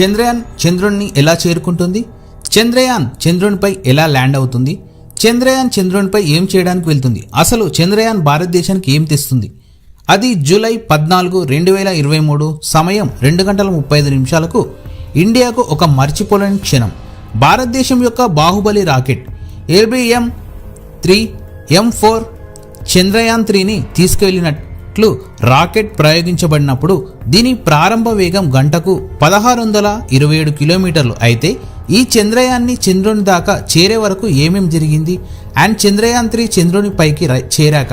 చంద్రయాన్ చంద్రుణ్ణి ఎలా చేరుకుంటుంది? చంద్రయాన్ చంద్రునిపై ఎలా ల్యాండ్ అవుతుంది? చంద్రయాన్ చంద్రునిపై ఏం చేయడానికి వెళ్తుంది? అసలు చంద్రయాన్ భారతదేశానికి ఏం తెస్తుంది? అది జూలై పద్నాలుగు రెండు వేల ఇరవై మూడు సమయం రెండు గంటల ముప్పై ఐదు నిమిషాలకు ఇండియాకు ఒక మర్చిపోలేని క్షణం. భారతదేశం యొక్క Baahubali rocket LVM three M four Chandrayaan త్రీని తీసుకువెళ్ళినట్లు రాకెట్ ప్రయోగించబడినప్పుడు దీని ప్రారంభ వేగం గంటకు పదహారు వందల ఇరవై ఏడు కిలోమీటర్లు. అయితే ఈ చంద్రయాన్ని చంద్రుని దాకా చేరే వరకు ఏమేం జరిగింది? అండ్ చంద్రయాన్ త్రీ చంద్రుని పైకి చేరాక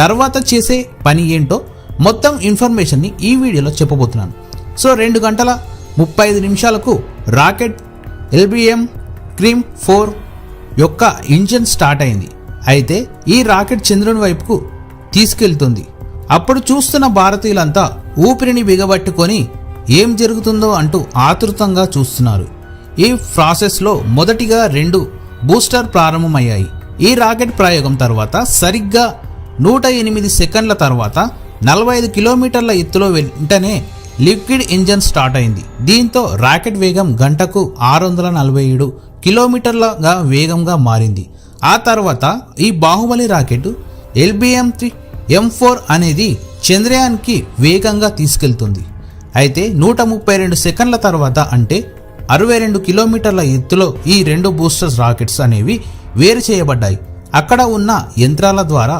తర్వాత చేసే పని ఏంటో మొత్తం ఇన్ఫర్మేషన్ని ఈ వీడియోలో చెప్పబోతున్నాను. సో రెండు గంటల ముప్పై ఐదు నిమిషాలకు రాకెట్ ఎల్బిఎం క్రీమ్ ఫోర్ యొక్క ఇంజన్ స్టార్ట్ అయింది. అయితే ఈ రాకెట్ చంద్రుని వైపుకు తీసుకెళ్తుంది. అప్పుడు చూస్తున్న భారతీయులంతా ఊపిరిని బిగబట్టుకొని ఏం జరుగుతుందో అంటూ ఆతృతంగా చూస్తున్నారు. ఈ ప్రాసెస్లో మొదటిగా రెండు బూస్టర్ ప్రారంభమయ్యాయి. ఈ రాకెట్ ప్రయోగం తర్వాత సరిగ్గా నూట ఎనిమిది సెకండ్ల తర్వాత నలభై ఐదు కిలోమీటర్ల ఎత్తులో వెంటనే లిక్విడ్ ఇంజన్ స్టార్ట్ అయింది. దీంతో రాకెట్ వేగం గంటకు ఆరు వందల నలభై ఏడు కిలోమీటర్లగా వేగంగా మారింది. ఆ తర్వాత ఈ Baahubali rocket LVM three M four అనేది చంద్రయాన్కి వేగంగా తీసుకెళ్తుంది. అయితే నూట ముప్పై రెండు సెకండ్ల తర్వాత అంటే అరవై రెండు కిలోమీటర్ల ఎత్తులో ఈ రెండు బూస్టర్స్ రాకెట్స్ అనేవి వేరు చేయబడ్డాయి. అక్కడ ఉన్న యంత్రాల ద్వారా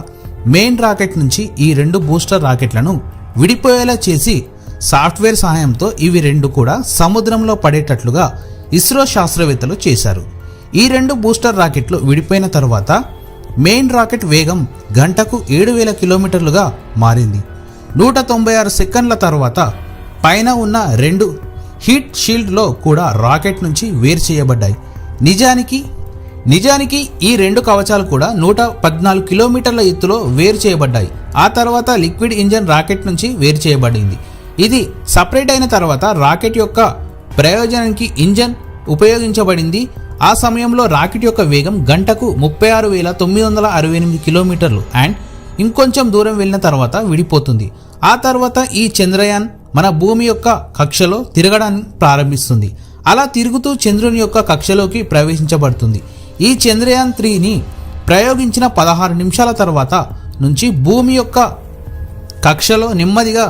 మెయిన్ రాకెట్ నుంచి ఈ రెండు బూస్టర్ రాకెట్లను విడిపోయేలా చేసి సాఫ్ట్వేర్ సహాయంతో ఇవి రెండు కూడా సముద్రంలో పడేటట్లుగా ఇస్రో శాస్త్రవేత్తలు చేశారు. ఈ రెండు బూస్టర్ రాకెట్లు విడిపోయిన తర్వాత మెయిన్ రాకెట్ వేగం గంటకు ఏడు వేల కిలోమీటర్లుగా మారింది. నూట తొంభై ఆరు సెకండ్ల తర్వాత పైన ఉన్న రెండు హీట్ షీల్డ్లో కూడా రాకెట్ నుంచి వేరు చేయబడ్డాయి. నిజానికి నిజానికి ఈ రెండు కవచాలు కూడా నూట పద్నాలుగు కిలోమీటర్ల ఎత్తులో వేరు చేయబడ్డాయి. ఆ తర్వాత లిక్విడ్ ఇంజన్ రాకెట్ నుంచి వేరు చేయబడింది. ఇది సపరేట్ అయిన తర్వాత రాకెట్ యొక్క ప్రయోజనానికి ఇంజన్ ఉపయోగించబడింది. ఆ సమయంలో రాకెట్ యొక్క వేగం గంటకు ముప్పై ఆరు వేల తొమ్మిది వందల అరవై ఎనిమిది కిలోమీటర్లు అండ్ ఇంకొంచెం దూరం వెళ్ళిన తర్వాత విడిపోతుంది. ఆ తర్వాత ఈ చంద్రయాన్ మన భూమి యొక్క కక్షలో తిరగడాన్ని ప్రారంభిస్తుంది. అలా తిరుగుతూ చంద్రుని యొక్క కక్షలోకి ప్రవేశించబడుతుంది. ఈ చంద్రయాన్ త్రీని ప్రయోగించిన పదహారు నిమిషాల తర్వాత నుంచి భూమి యొక్క కక్షలో నెమ్మదిగా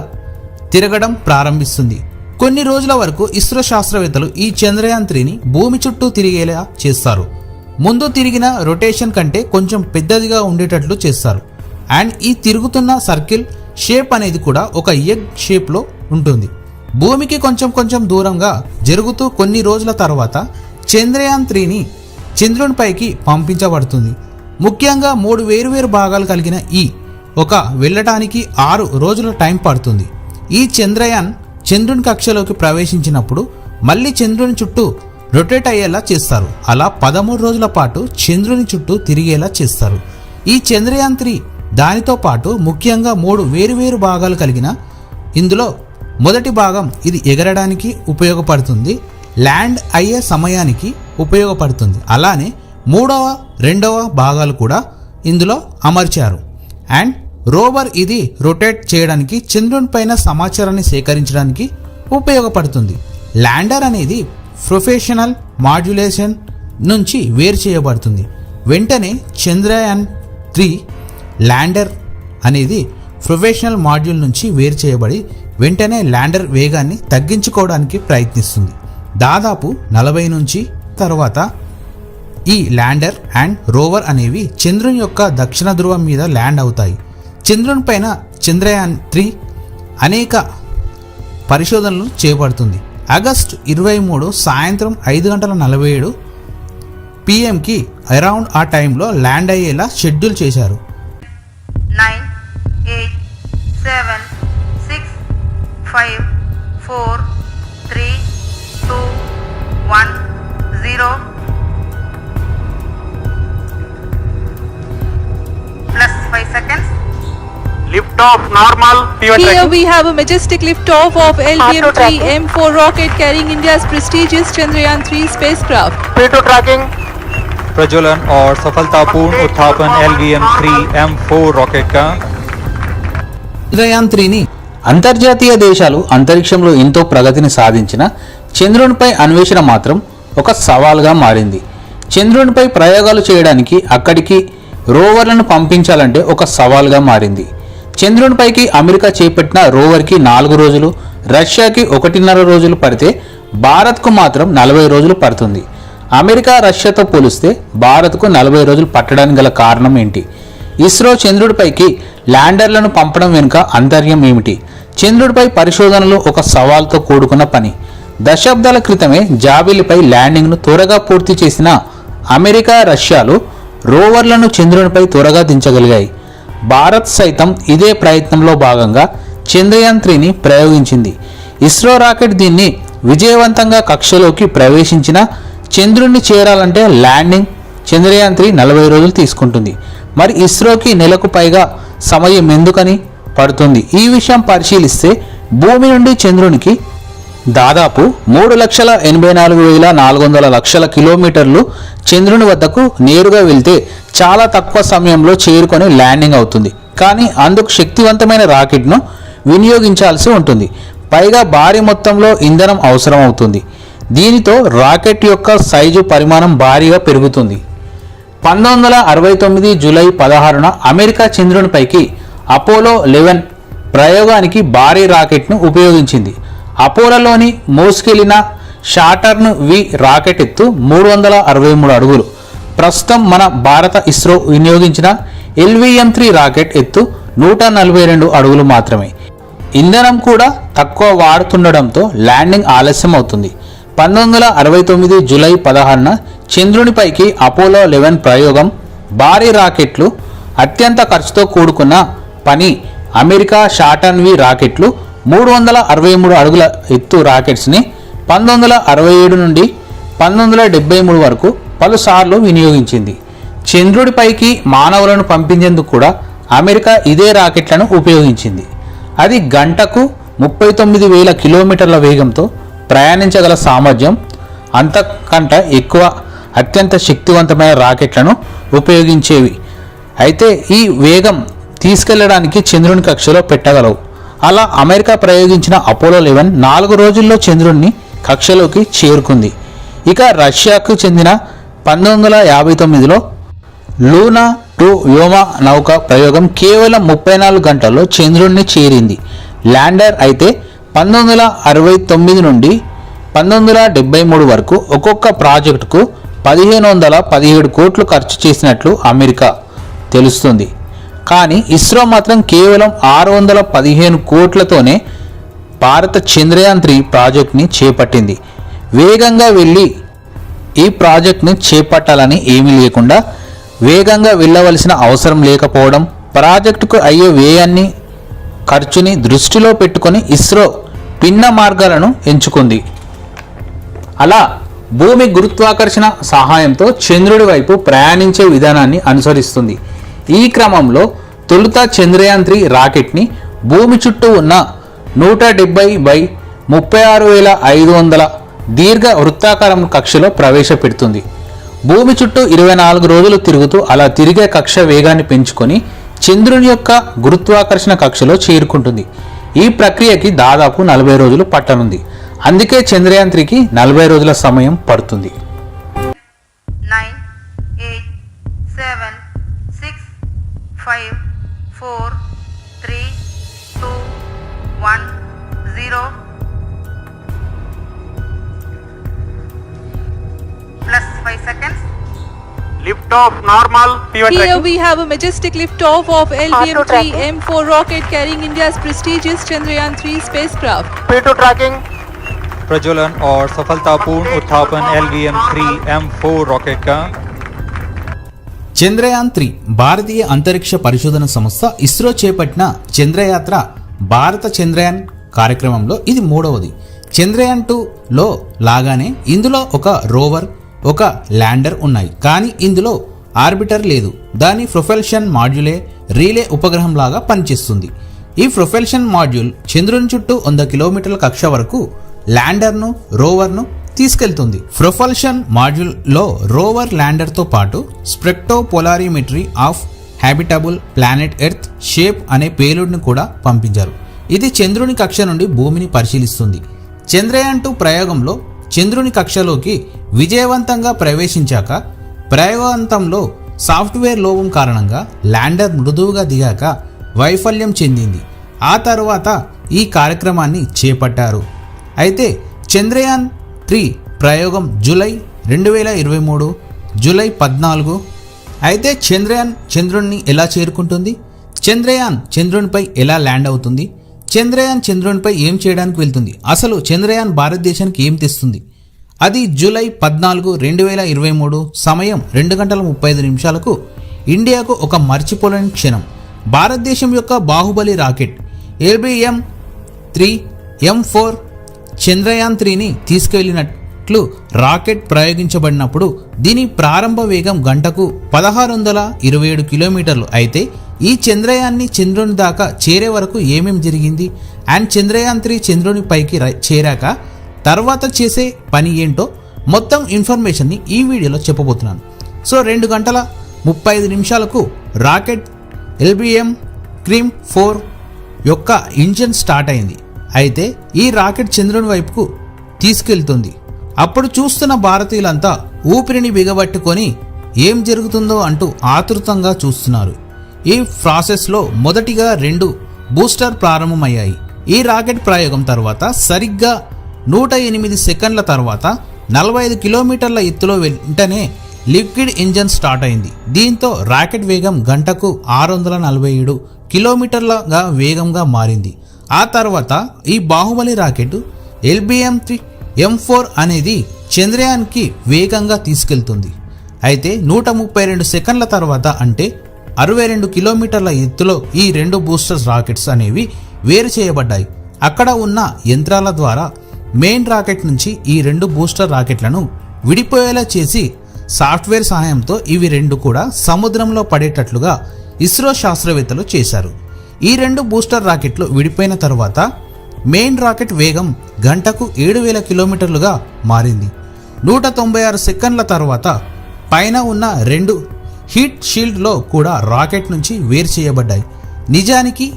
తిరగడం ప్రారంభిస్తుంది. కొన్ని రోజుల వరకు ఇస్రో శాస్త్రవేత్తలు ఈ చంద్రయాన్ త్రీని భూమి చుట్టూ తిరిగేలా చేస్తారు. ముందు తిరిగిన రొటేషన్ కంటే కొంచెం పెద్దదిగా ఉండేటట్లు చేస్తారు. అండ్ ఈ తిరుగుతున్న సర్కిల్ షేప్ అనేది కూడా ఒక ఎగ్ షేప్లో ఉంటుంది. భూమికి కొంచెం కొంచెం దూరంగా జరుగుతూ కొన్ని రోజుల తర్వాత చంద్రయాన్ త్రీని చంద్రునిపైకి పంపించబడుతుంది. ముఖ్యంగా మూడు వేరువేరు భాగాలు కలిగిన ఈ ఒక వెళ్ళటానికి ఆరు రోజుల టైం పడుతుంది. ఈ చంద్రయాన్ చంద్రుని కక్షలోకి ప్రవేశించినప్పుడు మళ్ళీ చంద్రుని చుట్టూ రొటేట్ అయ్యేలా చేస్తారు. అలా పదమూడు రోజుల పాటు చంద్రుని చుట్టూ తిరిగేలా చేస్తారు. ఈ చంద్రయాన్ త్రీ దానితో పాటు ముఖ్యంగా మూడు వేరువేరు భాగాలు కలిగిన ఇందులో మొదటి భాగం ఇది ఎగరడానికి ఉపయోగపడుతుంది. ల్యాండ్ అయ్యే సమయానికి ఉపయోగపడుతుంది. అలానే మూడవ రెండవ భాగాలు కూడా ఇందులో అమర్చారు. అండ్ రోవర్ ఇది రొటేట్ చేయడానికి చంద్రుని పైన సమాచారాన్ని సేకరించడానికి ఉపయోగపడుతుంది. ల్యాండర్ అనేది ప్రొఫెషనల్ మాడ్యులేషన్ నుంచి వేరు చేయబడుతుంది. వెంటనే చంద్రయాన్ త్రీ ల్యాండర్ అనేది ప్రొఫెషనల్ మాడ్యూల్ నుంచి వేరు చేయబడి వెంటనే ల్యాండర్ వేగాన్ని తగ్గించుకోవడానికి ప్రయత్నిస్తుంది. దాదాపు నలభై నుంచి తర్వాత ఈ ల్యాండర్ అండ్ రోవర్ అనేవి చంద్రుని యొక్క దక్షిణ ధ్రువం మీద ల్యాండ్ అవుతాయి. చంద్రుని పైన చంద్రయాన్ త్రీ అనేక పరిశోధనలు చేపడుతుంది. ఆగస్టు ఇరవై మూడు సాయంత్రం ఐదు గంటల నలభై ఏడు పిఎంకి అరౌండ్ ఆ టైంలో ల్యాండ్ అయ్యేలా షెడ్యూల్ చేశారు. Nine eight seven six five four Lift off normal. Pivot Here tracking. we have a majestic liftoff of Auto tracking. LBM-3 M4 rocket carrying India's prestigious Chandrayaan-3 spacecraft. P2 tracking. प्रज्वलन और सफलतापूर्ण उत्थापन L V M three M four rocket का చంద్రయాన్ త్రీని అంతర్జాతీయ దేశాలు అంతరిక్షంలో ఎంతో ప్రగతిని సాధించిన చంద్రునిపై అన్వేషణ మాత్రం ఒక సవాల్గా మారింది చంద్రునిపై ప్రయోగాలు చేయడానికి అక్కడికి రోవర్లను పంపించాలంటే ఒక సవాల్గా మారింది చంద్రునిపైకి అమెరికా చేపట్టిన రోవర్కి నాలుగు రోజులు రష్యాకి ఒకటిన్నర రోజులు పడితే భారత్కు మాత్రం నలభై రోజులు పడుతుంది. అమెరికా రష్యాతో పోలిస్తే భారత్కు నలభై రోజులు పట్టడానికి గల కారణం ఏంటి? ఇస్రో చంద్రుడిపైకి ల్యాండర్లను పంపడం వెనుక అంతర్యం ఏమిటి? చంద్రుడిపై పరిశోధనలు ఒక సవాల్తో కూడుకున్న పని. దశాబ్దాల క్రితమే జాబిలిపై ల్యాండింగ్ను త్వరగా పూర్తి చేసిన అమెరికా రష్యాలు రోవర్లను చంద్రునిపై త్వరగా దించగలిగాయి. భారత్ సైతం ఇదే ప్రయత్నంలో భాగంగా చంద్రయాన్ త్రీని ప్రయోగించింది. ఇస్రో రాకెట్ దీన్ని విజయవంతంగా కక్షలోకి ప్రవేశించిన చంద్రుణ్ణి చేరాలంటే ల్యాండింగ్ చంద్రయాన్ త్రీ నలభై రోజులు తీసుకుంటుంది. మరి ఇస్రోకి నెలకు పైగా సమయం ఎందుకని పడుతుంది. ఈ విషయం పరిశీలిస్తే భూమి నుండి చంద్రునికి దాదాపు మూడు లక్షల ఎనభై నాలుగు వేల నాలుగు వందల లక్షల కిలోమీటర్లు చంద్రుని వద్దకు నేరుగా వెళ్తే చాలా తక్కువ సమయంలో చేరుకొని ల్యాండింగ్ అవుతుంది. కానీ అందుకు శక్తివంతమైన రాకెట్ను వినియోగించాల్సి ఉంటుంది. పైగా భారీ మొత్తంలో ఇంధనం అవసరం అవుతుంది. దీనితో రాకెట్ యొక్క సైజు పరిమాణం భారీగా పెరుగుతుంది. పంతొమ్మిది వందల అరవై తొమ్మిది జూలై పదహారున అమెరికా చంద్రునిపైకి అపోలో లెవెన్ ప్రయోగానికి భారీ రాకెట్ను ఉపయోగించింది. అపోలోలోని మోసుకెళ్ళిన షాటర్ను వి రాకెట్ ఎత్తు మూడు వందల అరవై మూడు అడుగులు. ప్రస్తుతం మన భారత ఇస్రో వినియోగించిన ఎల్విఎం త్రీ రాకెట్ ఎత్తు నూట నలభై రెండు అడుగులు మాత్రమే. ఇంధనం కూడా తక్కువ వాడుతుండడంతో ల్యాండింగ్ ఆలస్యం అవుతుంది పంతొమ్మిది వందల అరవై తొమ్మిది జూలై పదహారున చంద్రునిపైకి అపోలో లెవెన్ ప్రయోగం భారీ రాకెట్లు అత్యంత ఖర్చుతో కూడుకున్న పని అమెరికా షాటన్ వి రాకెట్లు మూడు వందల అరవై మూడు అడుగుల ఎత్తు రాకెట్స్ని పంతొమ్మిది వందల అరవై ఏడు నుండి పంతొమ్మిది వందల డెబ్బై మూడు వరకు పలుసార్లు వినియోగించింది. చంద్రుడిపైకి మానవులను పంపించేందుకు కూడా అమెరికా ఇదే రాకెట్లను ఉపయోగించింది. అది గంటకు ముప్పై తొమ్మిది వేల కిలోమీటర్ల వేగంతో ప్రయాణించగల సామర్థ్యం అంతకంటే ఎక్కువ అత్యంత శక్తివంతమైన రాకెట్లను ఉపయోగించేవి. అయితే ఈ వేగం తీసుకెళ్ళడానికి చంద్రుని కక్షలో పెట్టగలవు. అలా అమెరికా ప్రయోగించిన అపోలో లెవెన్ నాలుగు రోజుల్లో చంద్రుడిని కక్షలోకి చేరుకుంది. ఇక రష్యాకు చెందిన పంతొమ్మిది వందల యాభై తొమ్మిదిలో లూనా టూ వ్యోమ నౌక ప్రయోగం కేవలం ముప్పై నాలుగు గంటల్లో చంద్రుడిని చేరింది. ల్యాండర్ అయితే పంతొమ్మిది వందల అరవై తొమ్మిది నుండి పంతొమ్మిది వందల డెబ్బై మూడు వరకు ఒక్కొక్క ప్రాజెక్టుకు పదిహేను వందల పదిహేడు కోట్లు ఖర్చు చేసినట్లు అమెరికా తెలుస్తుంది. కానీ ఇస్రో మాత్రం కేవలం ఆరు వందల పదిహేను కోట్లతోనే భారత చంద్రయాన్ త్రీ ప్రాజెక్ట్ని చేపట్టింది. వేగంగా వెళ్ళి ఈ ప్రాజెక్ట్ను చేపట్టాలని ఏమీ లేకుండా వేగంగా వెళ్ళవలసిన అవసరం లేకపోవడం ప్రాజెక్టుకు అయ్యే వ్యయాన్ని ఖర్చుని దృష్టిలో పెట్టుకొని ఇస్రో భిన్న మార్గాలను ఎంచుకుంది. అలా భూమి గురుత్వాకర్షణ సహాయంతో చంద్రుడి వైపు ప్రయాణించే విధానాన్ని అనుసరిస్తుంది. ఈ క్రమంలో తొలుత చంద్రయాన్ త్రీ రాకెట్ని భూమి చుట్టూ ఉన్న నూట డెబ్బై బై ముప్పై ఆరు వేల ఐదు వందల దీర్ఘ వృత్తాకారం కక్షలో ప్రవేశపెడుతుంది. భూమి చుట్టూ ఇరవై నాలుగు రోజులు తిరుగుతూ అలా తిరిగే కక్ష వేగాన్ని పెంచుకొని చంద్రుని యొక్క గురుత్వాకర్షణ కక్షలో చేరుకుంటుంది. ఈ ప్రక్రియకి దాదాపు నలభై రోజులు పట్టనుంది. అందుకే చంద్రయాన్ త్రీకి నలభై రోజుల సమయం పడుతుంది. Five, four, three, two, one, zero. Plus five seconds. Lift off normal. P1 Here tracking. we have a majestic liftoff of LVM-3. M4 rocket carrying India's prestigious Chandrayaan-3 spacecraft. P2 tracking. प्रज्वलन और सफलतापूर्ण उत्थापन L V M three M four rocket का Chandrayaan three భారతీయ అంతరిక్ష పరిశోధన సంస్థ ఇస్రో చేపట్టిన చంద్రయాత్ర భారత చంద్రయాన్ కార్యక్రమంలో ఇది మూడవది. చంద్రయాన్ టూలో లాగానే ఇందులో ఒక రోవర్ ఒక ల్యాండర్ ఉన్నాయి. కానీ ఇందులో ఆర్బిటర్ లేదు. దాని ప్రొఫెల్షన్ మాడ్యులే రీలే ఉపగ్రహం లాగా పనిచేస్తుంది. ఈ ప్రొఫెల్షన్ మాడ్యూల్ చంద్రుని చుట్టూ వంద కిలోమీటర్ల కక్ష వరకు ల్యాండర్ను రోవర్ను తీసుకెళ్తుంది. ప్రొఫల్షన్ మాడ్యూల్లో రోవర్ ల్యాండర్తో పాటు spectro polarimetry of habitable planet earth shape అనే పేలుడ్ని కూడా పంపించారు. ఇది చంద్రుని కక్ష నుండి భూమిని పరిశీలిస్తుంది. చంద్రయాన్ టూ ప్రయోగంలో చంద్రుని కక్షలోకి విజయవంతంగా ప్రవేశించాక ప్రయోగాంతంలో సాఫ్ట్వేర్ లోపం కారణంగా ల్యాండర్ మృదువుగా దిగాక వైఫల్యం చెందింది. ఆ తర్వాత ఈ కార్యక్రమాన్ని చేపట్టారు. అయితే చంద్రయాన్ త్రీ ప్రయోగం జూలై రెండు వేల ఇరవై మూడు జూలై పద్నాలుగు. అయితే చంద్రయాన్ చంద్రుణ్ణి ఎలా చేరుకుంటుంది? చంద్రయాన్ చంద్రునిపై ఎలా ల్యాండ్ అవుతుంది? చంద్రయాన్ చంద్రునిపై ఏం చేయడానికి వెళ్తుంది? అసలు చంద్రయాన్ భారతదేశానికి ఏం తెస్తుంది? అది జూలై పద్నాలుగు రెండు వేల ఇరవై మూడు సమయం రెండు గంటల ముప్పై ఐదు నిమిషాలకు ఇండియాకు ఒక మర్చిపోలేని క్షణం. భారతదేశం యొక్క Baahubali rocket ABM three M four Chandrayaan త్రీని తీసుకెళ్ళినట్లు రాకెట్ ప్రయోగించబడినప్పుడు దీని ప్రారంభ వేగం గంటకు పదహారు వందల ఇరవై ఏడు కిలోమీటర్లు అయితే ఈ చంద్రయాన్ని చంద్రుని దాకా చేరే వరకు ఏమేం జరిగింది? అండ్ చంద్రయాన్ త్రీ చంద్రుని పైకి చేరాక తర్వాత చేసే పని ఏంటో మొత్తం ఇన్ఫర్మేషన్ని ఈ వీడియోలో చెప్పబోతున్నాను. సో రెండు గంటల ముప్పై ఐదు నిమిషాలకు రాకెట్ ఎల్బిఎం క్రీమ్ ఫోర్ యొక్క ఇంజన్ స్టార్ట్ అయింది. అయితే ఈ రాకెట్ చంద్రుని వైపుకు తీసుకెళ్తుంది. అప్పుడు చూస్తున్న భారతీయులంతా ఊపిరిని బిగబట్టుకొని ఏం జరుగుతుందో అంటూ ఆతృతంగా చూస్తున్నారు. ఈ ప్రాసెస్లో మొదటిగా రెండు బూస్టర్ ప్రారంభమయ్యాయి. ఈ రాకెట్ ప్రయోగం తర్వాత సరిగ్గా నూట ఎనిమిది సెకండ్ల తర్వాత నలభై ఐదు కిలోమీటర్ల ఎత్తులో వెంటనే లిక్విడ్ ఇంజన్ స్టార్ట్ అయింది. దీంతో రాకెట్ వేగం గంటకు ఆరు వందల నలభై ఏడు కిలోమీటర్లగా వేగంగా మారింది. ఆ తర్వాత ఈ Baahubali rocket LVM three M four అనేది చంద్రయాన్కి వేగంగా తీసుకెళ్తుంది. అయితే నూట ముప్పై రెండు సెకండ్ల తర్వాత అంటే అరవై రెండు కిలోమీటర్ల ఎత్తులో ఈ రెండు బూస్టర్స్ రాకెట్స్ అనేవి వేరు చేయబడ్డాయి. అక్కడ ఉన్న యంత్రాల ద్వారా మెయిన్ రాకెట్ నుంచి ఈ రెండు బూస్టర్ రాకెట్లను విడిపోయేలా చేసి సాఫ్ట్వేర్ సహాయంతో ఇవి రెండు కూడా సముద్రంలో పడేటట్లుగా ఇస్రో శాస్త్రవేత్తలు చేశారు. ఈ రెండు బూస్టర్ రాకెట్లు విడిపోయిన తర్వాత మెయిన్ రాకెట్ వేగం గంటకు ఏడు వేల కిలోమీటర్లుగా మారింది. నూట తొంభై ఆరు సెకండ్ల తర్వాత పైన ఉన్న రెండు హీట్ షీల్డ్లో కూడా రాకెట్ నుంచి వేరు చేయబడ్డాయి. నిజానికి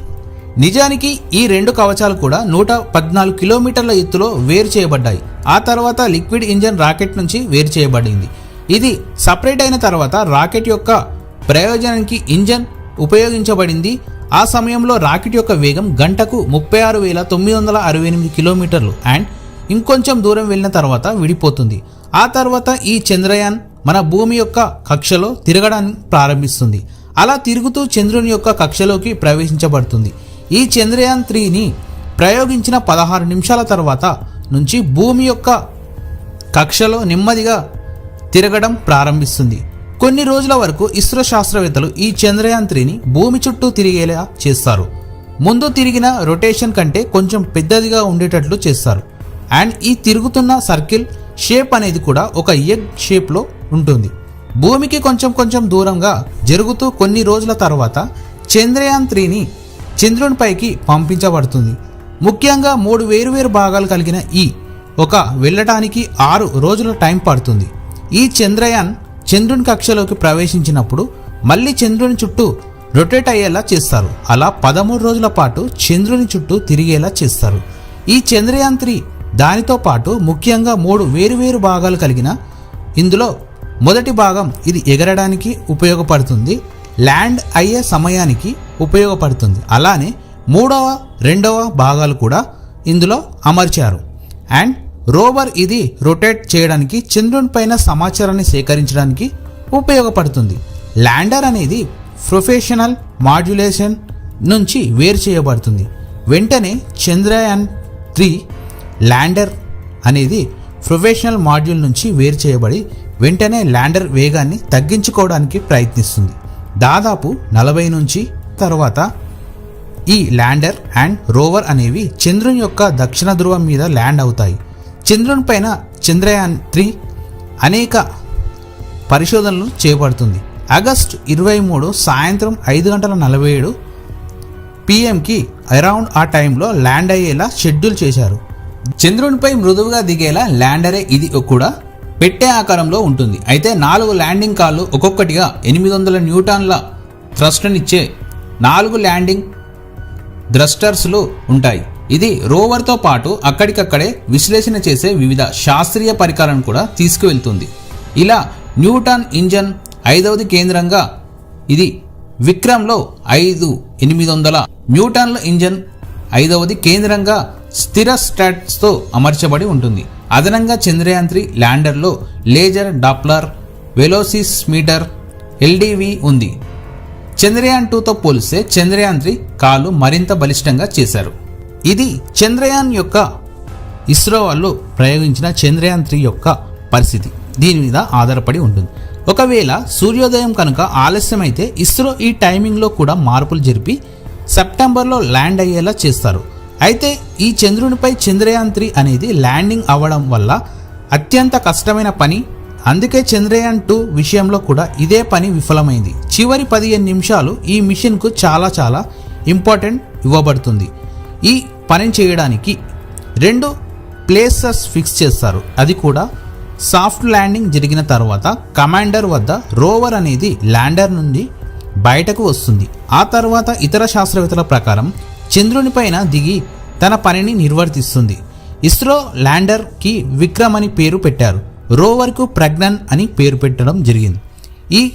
నిజానికి ఈ రెండు కవచాలు కూడా నూట పద్నాలుగు కిలోమీటర్ల ఎత్తులో వేరు చేయబడ్డాయి. ఆ తర్వాత లిక్విడ్ ఇంజన్ రాకెట్ నుంచి వేరు చేయబడింది. ఇది సపరేట్ అయిన తర్వాత రాకెట్ యొక్క ప్రయోజనానికి ఇంజన్ ఉపయోగించబడింది. ఆ సమయంలో రాకెట్ యొక్క వేగం గంటకు ముప్పై ఆరు వేల తొమ్మిది వందల అరవై ఎనిమిది కిలోమీటర్లు అండ్ ఇంకొంచెం దూరం వెళ్ళిన తర్వాత విడిపోతుంది. ఆ తర్వాత ఈ చంద్రయాన్ మన భూమి యొక్క కక్షలో తిరగడాన్ని ప్రారంభిస్తుంది. అలా తిరుగుతూ చంద్రుని యొక్క కక్షలోకి ప్రవేశించబడుతుంది. ఈ చంద్రయాన్ త్రీని ప్రయోగించిన పదహారు నిమిషాల తర్వాత నుంచి భూమి యొక్క కక్షలో నెమ్మదిగా తిరగడం ప్రారంభిస్తుంది. కొన్ని రోజుల వరకు ఇస్రో శాస్త్రవేత్తలు ఈ చంద్రయాన్ త్రీని భూమి చుట్టూ తిరిగేలా చేస్తారు. ముందు తిరిగిన రొటేషన్ కంటే కొంచెం పెద్దదిగా ఉండేటట్లు చేస్తారు. అండ్ ఈ తిరుగుతున్న సర్కిల్ షేప్ అనేది కూడా ఒక ఎగ్ షేప్లో ఉంటుంది. భూమికి కొంచెం కొంచెం దూరంగా జరుగుతూ కొన్ని రోజుల తర్వాత చంద్రయాన్ త్రీని చంద్రునిపైకి పంపించబడుతుంది. ముఖ్యంగా మూడు వేరువేరు భాగాలు కలిగిన ఈ ఒక వెళ్ళటానికి ఆరు రోజుల టైం పడుతుంది. ఈ చంద్రయాన్ చంద్రుని కక్షలోకి ప్రవేశించినప్పుడు మళ్ళీ చంద్రుని చుట్టూ రొటేట్ అయ్యేలా చేస్తారు. అలా పదమూడు రోజుల పాటు చంద్రుని చుట్టూ తిరిగేలా చేస్తారు. ఈ చంద్రయాన్ త్రీ దానితో పాటు ముఖ్యంగా మూడు వేరువేరు భాగాలు కలిగిన ఇందులో మొదటి భాగం ఇది ఎగరడానికి ఉపయోగపడుతుంది. ల్యాండ్ అయ్యే సమయానికి ఉపయోగపడుతుంది. అలానే మూడవ రెండవ భాగాలు కూడా ఇందులో అమర్చారు. అండ్ రోవర్ ఇది రొటేట్ చేయడానికి చంద్రుని పైన సమాచారాన్ని సేకరించడానికి ఉపయోగపడుతుంది. ల్యాండర్ అనేది ప్రొఫెషనల్ మాడ్యులేషన్ నుంచి వేరు చేయబడుతుంది. వెంటనే చంద్రయాన్ త్రీ ల్యాండర్ అనేది ప్రొఫెషనల్ మాడ్యూల్ నుంచి వేరు చేయబడి వెంటనే ల్యాండర్ వేగాన్ని తగ్గించుకోవడానికి ప్రయత్నిస్తుంది. దాదాపు నలభై నుంచి తర్వాత ఈ ల్యాండర్ అండ్ రోవర్ అనేవి చంద్రుని యొక్క దక్షిణ ధ్రువం మీద ల్యాండ్ అవుతాయి. చంద్రుని పైన చంద్రయాన్ త్రీ అనేక పరిశోధనలు చేపడుతుంది. ఆగస్ట్ ఇరవై మూడు సాయంత్రం ఐదు గంటల నలభై ఏడు పిఎంకి అరౌండ్ ఆ టైంలో ల్యాండ్ అయ్యేలా షెడ్యూల్ చేశారు. చంద్రునిపై మృదువుగా దిగేలా ల్యాండరే ఇది కూడా పెట్టే ఆకారంలో ఉంటుంది. అయితే నాలుగు ల్యాండింగ్ కాళ్ళు ఒక్కొక్కటిగా ఎనిమిది వందల న్యూటాన్ల థ్రస్ట్నిచ్చే నాలుగు ల్యాండింగ్ థ్రస్టర్స్లు ఉంటాయి. ఇది రోవర్తో పాటు అక్కడికక్కడే విశ్లేషణ చేసే వివిధ శాస్త్రీయ పరికరాలను కూడా తీసుకువెళ్తుంది. ఇలా న్యూటన్ ఇంజన్ ఐదవది కేంద్రంగా ఇది విక్రమ్లో ఐదు ఎనిమిది వందల న్యూటన్ల ఇంజన్ ఐదవది కేంద్రంగా స్థిర స్టాట్స్తో అమర్చబడి ఉంటుంది. అదనంగా Chandrayaan three ల్యాండర్లో laser Doppler velocity meter LDV ఉంది. చంద్రయాన్ టూతో పోలిస్తే చంద్రయాన్ త్రీ కాలు మరింత బలిష్టంగా చేశారు. ఇది చంద్రయాన్ యొక్క ఇస్రో వాళ్ళు ప్రయోగించిన చంద్రయాన్ త్రీ యొక్క పరిస్థితి. దీని మీద ఆధారపడి ఉంటుంది. ఒకవేళ సూర్యోదయం కనుక ఆలస్యమైతే ఇస్రో ఈ టైమింగ్లో కూడా మార్పులు జరిపి సెప్టెంబర్లో ల్యాండ్ అయ్యేలా చేస్తారు. అయితే ఈ చంద్రునిపై చంద్రయాన్ త్రీ అనేది ల్యాండింగ్ అవ్వడం వల్ల అత్యంత కష్టమైన పని. అందుకే చంద్రయాన్ టూ విషయంలో కూడా ఇదే పని విఫలమైంది. చివరి పదిహేను నిమిషాలు ఈ మిషన్కు చాలా చాలా ఇంపార్టెంట్ ఇవ్వబడుతుంది. ఈ పని చేయడానికి రెండు ప్లేసెస్ ఫిక్స్ చేస్తారు. అది కూడా సాఫ్ట్ ల్యాండింగ్ జరిగిన తర్వాత కమాండర్ వద్ద రోవర్ అనేది ల్యాండర్ నుండి బయటకు వస్తుంది. ఆ తర్వాత ఇతర శాస్త్రవేత్తల ప్రకారం చంద్రుని పైన దిగి తన పనిని నిర్వర్తిస్తుంది. ఇస్రో ల్యాండర్కి విక్రమ్ అని పేరు పెట్టారు. రోవర్కు ప్రజ్ఞన్ అని పేరు పెట్టడం జరిగింది. ఈ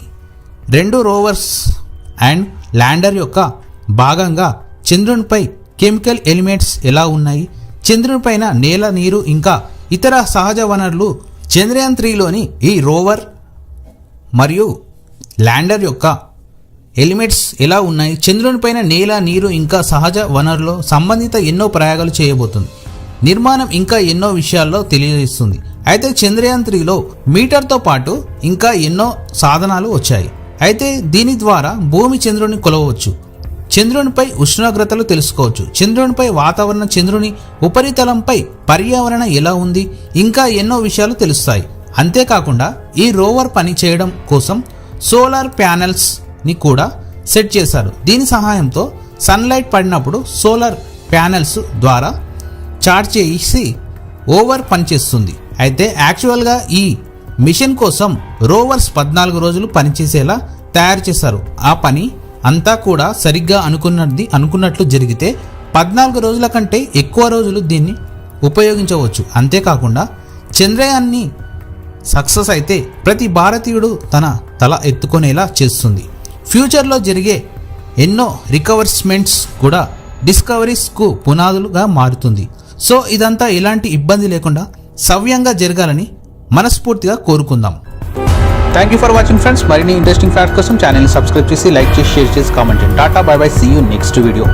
రెండు రోవర్స్ అండ్ ల్యాండర్ యొక్క భాగంగా చంద్రునిపై కెమికల్ ఎలిమెంట్స్ ఎలా ఉన్నాయి? చంద్రునిపైన నేల నీరు ఇంకా ఇతర సహజ వనరులు చంద్రయాన్ త్రీలోని ఈ రోవర్ మరియు ల్యాండర్ యొక్క ఎలిమెంట్స్ ఎలా ఉన్నాయి? చంద్రునిపైన నేల నీరు ఇంకా సహజ వనరులు సంబంధిత ఎన్నో ప్రయోగాలు చేయబోతుంది. నిర్మాణం ఇంకా ఎన్నో విషయాల్లో తెలియజేస్తుంది. అయితే చంద్రయాన్ త్రీలో మీటర్తో పాటు ఇంకా ఎన్నో సాధనాలు వచ్చాయి. అయితే దీని ద్వారా భూమి చంద్రుని కొలవవచ్చు. చంద్రునిపై ఉష్ణోగ్రతలు తెలుసుకోవచ్చు. చంద్రునిపై వాతావరణం చంద్రుని ఉపరితలంపై పర్యావరణం ఎలా ఉంది? ఇంకా ఎన్నో విషయాలు తెలుస్తాయి. అంతేకాకుండా ఈ రోవర్ పని చేయడం కోసం సోలార్ ప్యానెల్స్ని కూడా సెట్ చేశారు. దీని సహాయంతో సన్లైట్ పడినప్పుడు సోలార్ ప్యానెల్స్ ద్వారా చార్జ్ చేసి ఓవర్ పనిచేస్తుంది అయితే యాక్చువల్గా ఈ మిషన్ కోసం రోవర్స్ పద్నాలుగు రోజులు పనిచేసేలా తయారు చేశారు. ఆ పని అంతా కూడా సరిగ్గా అనుకున్నది అనుకున్నట్లు జరిగితే పద్నాలుగు రోజుల కంటే ఎక్కువ రోజులు దీన్ని ఉపయోగించవచ్చు. అంతేకాకుండా చంద్రయాన్ని సక్సెస్ అయితే ప్రతి భారతీయుడు తన తల ఎత్తుకునేలా చేస్తుంది. ఫ్యూచర్లో జరిగే ఎన్నో రికవర్స్మెంట్స్ కూడా డిస్కవరీస్కు పునాదులుగా మారుతుంది. సో ఇదంతా ఎలాంటి ఇబ్బంది లేకుండా సవ్యంగా జరగాలని మనస్ఫూర్తిగా కోరుకుందాం. Thank you for watching friends మరిన్ని ఇంట్రెస్టింగ్ ఫ్యాక్ట్ కోసం ఛానల్ని సబ్స్క్రైబ్ చేసి లైక్ చేసి షేర్ చేసి కామెంట్ చేయండి. Tata bye bye see you next video